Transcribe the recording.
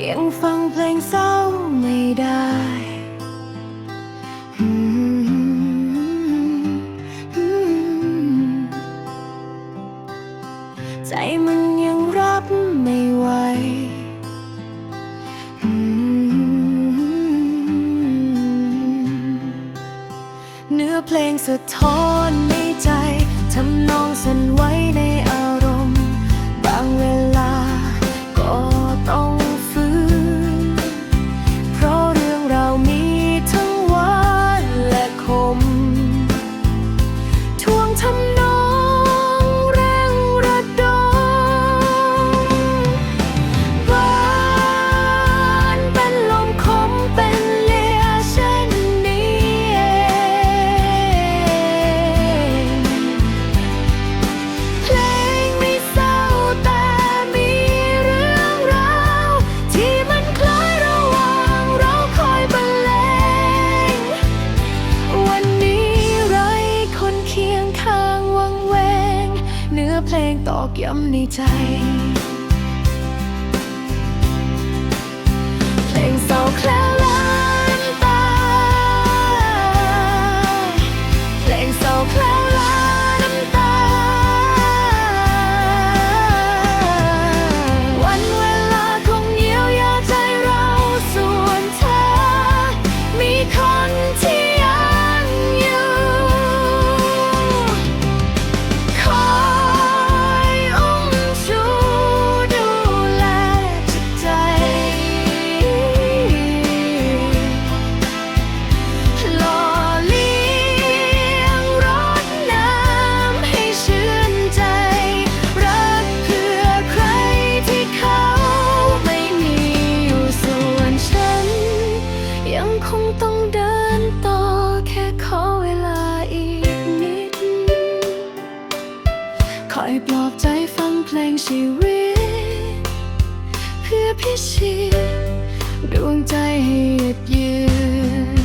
ยังฟังเพลงเศร้าไม่ได้ ใจมันยังรับไม่ไหวเนื้อเพลงสะท้อนในใจ ทำนองสั่นไหวใน เพลงตอกย้ำในใจ คอยปลอบใจฟังเพลงชีวิต เพื่อพิชิตดวงใจให้ยืดยืน